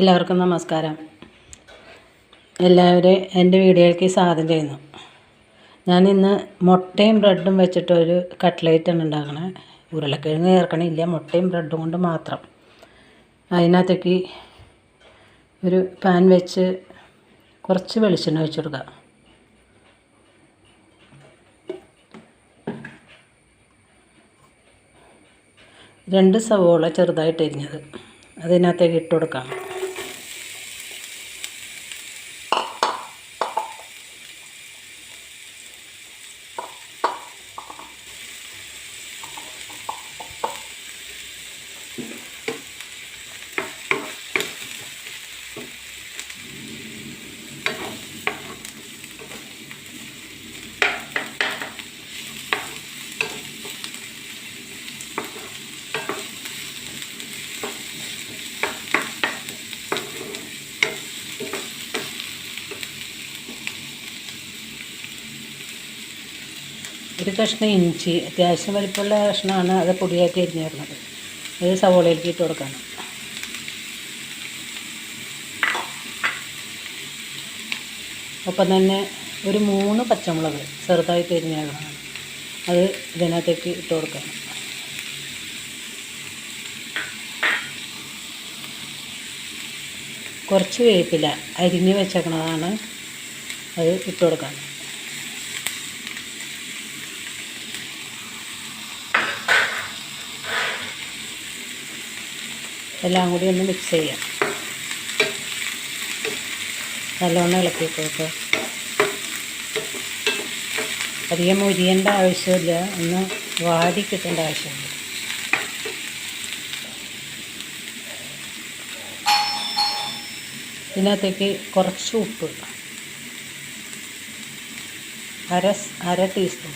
എല്ലാവർക്കും നമസ്കാരം. എല്ലാവരും എന്റെ വീഡിയോയ്ക്ക് സ്വാഗതം ചെയ്യുന്നു. ഞാൻ ഇന്ന് മുട്ടയും ബ്രെഡും വെച്ചിട്ടൊരു കട്ട്ലേറ്റാണ് ഉണ്ടാക്കണേ. ഉരുളക്കിഴങ്ങ് ചേർക്കണില്ല മുട്ടയും ബ്രെഡും കൊണ്ട് മാത്രം. അതിനകത്തേക്ക് ഒരു പാൻ വെച്ച് കുറച്ച് വെളിച്ചെണ്ണ ഒഴിച്ച് കൊടുക്കുക രണ്ട് സവോള ചെറുതായിട്ട് എരിഞ്ഞത് അതിനകത്തേക്ക് ഇട്ട് കൊടുക്കാം. ഒരു കഷ്ണം ഇഞ്ചി അത്യാവശ്യം വലിപ്പമുള്ള കഷ്ണമാണ്. അത് പൊടിയാക്കി അരിഞ്ഞിരുന്നത് അത് സവോളയിലേക്ക് ഇട്ട് കൊടുക്കണം. ഒപ്പം തന്നെ ഒരു മൂന്ന് പച്ചമുളക് ചെറുതായിട്ട് അരിഞ്ഞേക്കണം അത് ഇതിനകത്തേക്ക് ഇട്ട് കൊടുക്കണം. കുറച്ച് വേപ്പില അരിഞ്ഞ് വെച്ചേക്കണതാണ്. അത് ഇട്ട് കൊടുക്കണം. എല്ലാം കൂടി ഒന്ന് മിക്സ് ചെയ്യാം. നല്ലോണം ഇളക്കി കൊടുക്കുക അധികം മുരിയേണ്ട ആവശ്യമില്ല. ഒന്ന് വാടി കിട്ടേണ്ട ആവശ്യമില്ല. ഇതിനകത്തേക്ക് കുറച്ച് ഉപ്പ് അര അര ടീസ്പൂൺ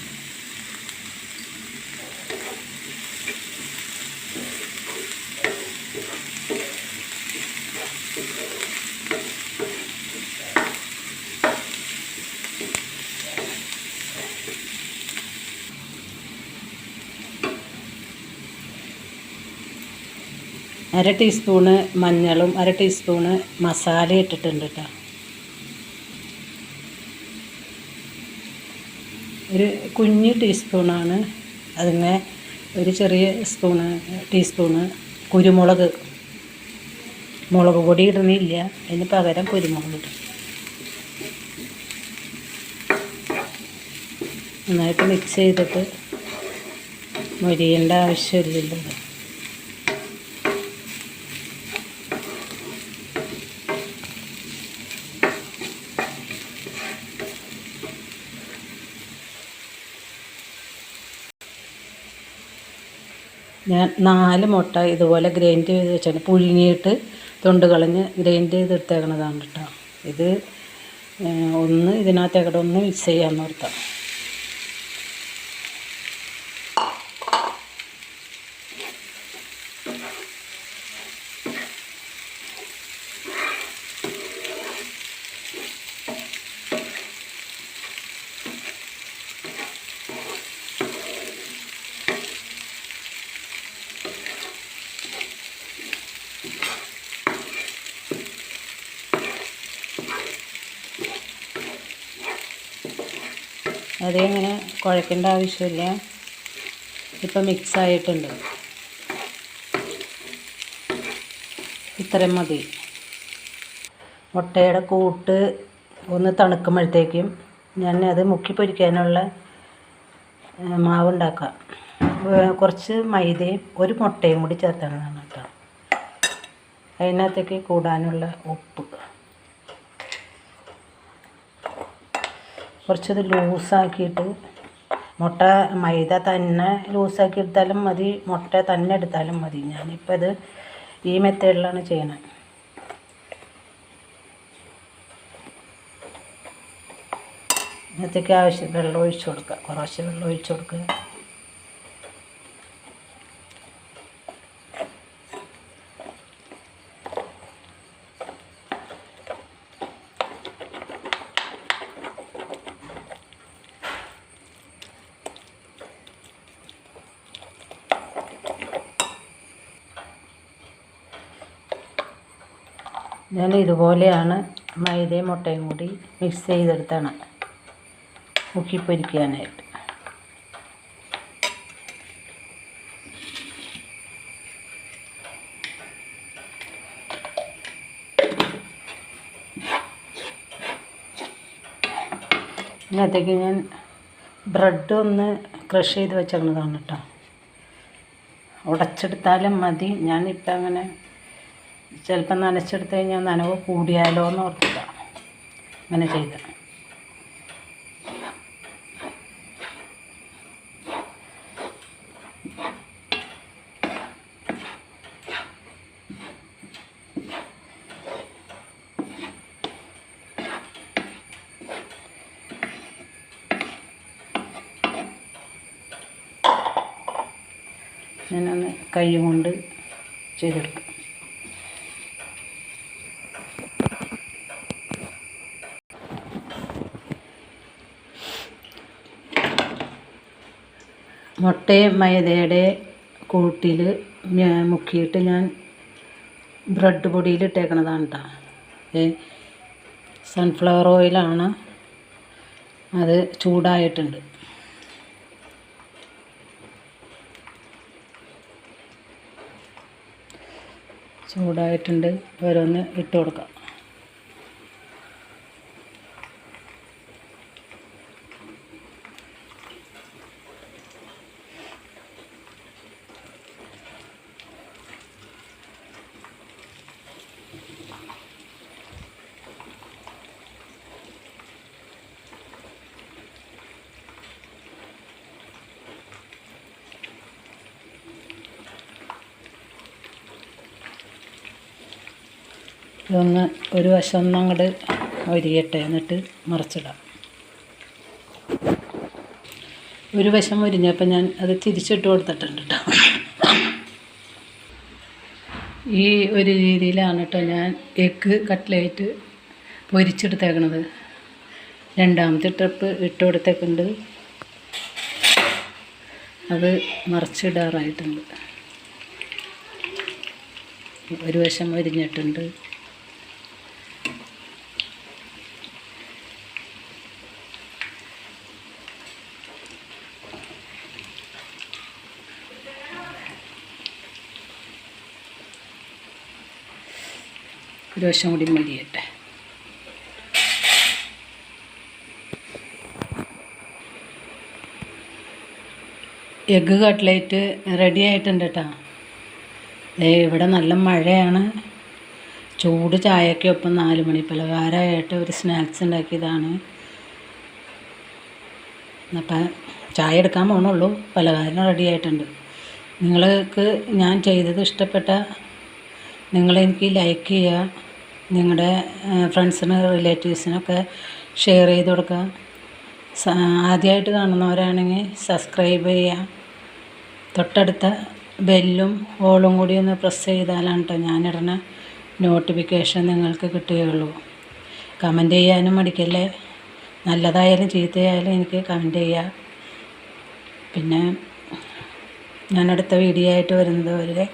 അര ടീസ്പൂണ് മഞ്ഞളും അര ടീസ്പൂണ് മസാല ഇട്ടിട്ടുണ്ട് കേട്ടോ ഒരു കുഞ്ഞ് ടീസ്പൂണാണ് അതിനെ ഒരു ചെറിയ സ്പൂണ് ടീസ്പൂണ് കുരുമുളക്. മുളക് പൊടി ഇടുന്നില്ല അതിന് പകരം കുരുമുളക് ഇടും. നന്നായിട്ട് മിക്സ് ചെയ്തിട്ട് മൊരിയേണ്ട ആവശ്യമില്ലല്ലോ. ഞാൻ നാല് മുട്ട ഇതുപോലെ ഗ്രൈൻഡ് ചെയ്ത് വെച്ചാണ്. പുഴുങ്ങിയിട്ട് തൊണ്ട് കളഞ്ഞ് ഗ്രൈൻഡ് ചെയ്തെടുത്തേക്കണതാണ് കേട്ടോ ഇത് ഒന്ന് ഇതിനകത്തേക്കടെ ഒന്ന് മിക്സ് ചെയ്യാമെന്ന് ഓർത്താം അതിങ്ങനെ കുഴക്കേണ്ട ആവശ്യമില്ല. ഇപ്പം മിക്സ് ആയിട്ടുണ്ട് ഇത്രയും മതി. മുട്ടയുടെ കൂട്ട് ഒന്ന് തണുക്കുമ്പോഴത്തേക്കും ഞാൻ അത് മുക്കി പൊരിക്കാനുള്ള മാവ് ഉണ്ടാക്കാം കുറച്ച് മൈദയും ഒരു മുട്ടയും കൂടി ചേർത്താണ് കേട്ടോ. അതിനകത്തേക്ക് കൂടാനുള്ള ഉപ്പ്. കുറച്ചത് ലൂസാക്കിയിട്ട് മുട്ട മൈദ തന്നെ ലൂസാക്കി എടുത്താലും മതി മുട്ട തന്നെ എടുത്താലും മതി. ഞാനിപ്പോൾ ഇത് ഈ മെത്തേഡിലാണ് ചെയ്യണത് ഇന്നത്തേക്ക് ആവശ്യം വെള്ളം ഒഴിച്ചു കൊടുക്കുക. കുറച്ച് വെള്ളം ഒഴിച്ചു കൊടുക്കുക. ഞാൻ ഇതുപോലെയാണ് മൈദയും മുട്ടയും കൂടി മിക്സ് ചെയ്തെടുത്താണ്. മുക്കി പൊരിക്കാനായിട്ട് ഞാൻ ബ്രെഡ് ഒന്ന് ക്രഷ് ചെയ്ത് വെച്ചേക്കുന്നതാണ് കേട്ടോ ഉടച്ചെടുത്താലും മതി. ഞാനിപ്പോൾ അങ്ങനെ ചിലപ്പോൾ നനച്ചെടുത്ത് കഴിഞ്ഞാൽ നനവ് കൂടിയാലോ എന്ന് ഓർത്തില്ല അങ്ങനെ ചെയ്ത്. ഞാനൊന്ന് കൈ കൊണ്ട് ചെയ്തെടുക്കാം. മുട്ടയും മൈദയുടെ കൂട്ടിൽ മുക്കിയിട്ട് ഞാൻ ബ്രെഡ് പൊടിയിൽ ഇട്ടേക്കണതാണ് കേട്ടോ സൺഫ്ലവർ ഓയിലാണ് അത് ചൂടായിട്ടുണ്ട്. ചൂടായിട്ടുണ്ട്. ഓരോന്ന് ഇട്ട് കൊടുക്കാം. ഇതൊന്ന് ഒരു വശം ഒന്ന് അങ്ങോട്ട് ഒരിയട്ടെ എന്നിട്ട് മറിച്ചിടാം. ഒരു വശം മുരിഞ്ഞപ്പോൾ ഞാൻ അത് തിരിച്ചിട്ട് കൊടുത്തിട്ടുണ്ട് കേട്ടോ ഈ ഒരു രീതിയിലാണ് കേട്ടോ ഞാൻ എഗ്ഗ് കട്ട്ലേറ്റ് പൊരിച്ചെടുത്തേക്കണത്. രണ്ടാമത്തെ ട്രിപ്പ് ഇട്ട് കൊടുത്തേക്കുണ്ട് അത് മറിച്ചിടാറായിട്ടുണ്ട്. ഒരു വശം മുരിഞ്ഞിട്ടുണ്ട് ഒരു വശം കൂടി മരിയട്ടെ എഗ്ഗ് കട്ട്ലേറ്റ് റെഡി ആയിട്ടുണ്ട് കേട്ടോ ഇവിടെ നല്ല മഴയാണ്. ചൂട് ചായക്കൊപ്പം നാല് മണി പലഹാരമായിട്ട് ഒരു സ്നാക്സ് ഉണ്ടാക്കിയതാണ്. അപ്പം ചായ എടുക്കാൻ പോകണുള്ളൂ പലഹാരം റെഡി ആയിട്ടുണ്ട്. നിങ്ങൾക്ക് ഞാൻ ചെയ്തത് ഇഷ്ടപ്പെട്ട നിങ്ങളെനിക്ക് ലൈക്ക് ചെയ്യുക നിങ്ങളുടെ ഫ്രണ്ട്സിന് റിലേറ്റീവ്സിനൊക്കെ ഷെയർ ചെയ്ത് കൊടുക്കുക ആദ്യമായിട്ട് കാണുന്നവരാണെങ്കിൽ സബ്സ്ക്രൈബ് ചെയ്യുക തൊട്ടടുത്ത ബെല്ലും ഓളും കൂടി ഒന്ന് പ്രസ് ചെയ്താലാണ് കേട്ടോ ഞാനിടുന്ന നോട്ടിഫിക്കേഷൻ നിങ്ങൾക്ക് കിട്ടുകയുള്ളൂ. കമന്റ് ചെയ്യാനും മടിക്കല്ലേ? നല്ലതായാലും ചീത്തയായാലും എനിക്ക് കമന്റ് ചെയ്യുക പിന്നെ ഞാൻ അടുത്ത വീഡിയോ ആയിട്ട് വരുന്നത് വരെ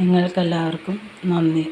നിങ്ങൾക്കെല്ലാവർക്കും നന്ദി.